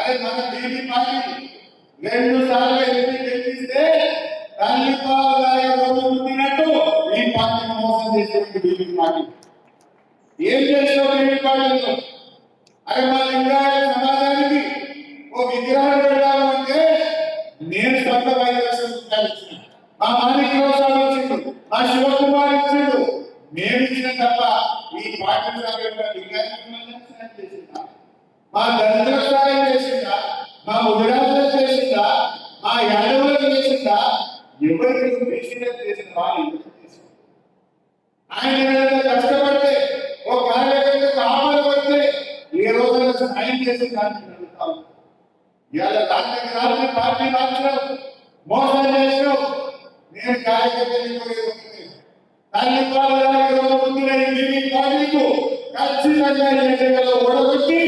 అదే మన BB party రెండు సార్లు ఎంపీ గెలిపిస్తే తల్లి రోజు పుట్టినట్టు ఈ పార్టీని మోసం చేసేటువంటి బీబీ పార్టీ ఏం చేసావు బీబీ పార్టీలో అరే మా లింగాయత సమాజానికి ఓ విగ్రహం పెడదాము అంటే నేను సొంత ఐదు లక్షల ఇచ్చిన మా మాణిక రావు ఇచ్చిండు మా శివకుమార్ ఇచ్చిండు. మేము ఇచ్చిన తప్ప ఈ పార్టీ సభ్యులుగా మా దళితుల సాయం చేసిందా మా ముదిరాజులు చేసిందా ఆ యాదవులకు చేసిందా ఎవరికి బీసీలకు చేసిన వాళ్ళు ఎవరికి ఆయన కష్టపడితే ఓ కార్యకర్తకు ఆపద పడితే ఏ రోజున సాయం చేసి దానికి అడుగుతాం ఇవాళ రాత్రి పార్టీ మార్చినావు మోసం చేసినావు. నేను కార్యకర్తలు తల్లి ఖచ్చితంగా ఎన్నికల్లో ఓడగొట్టి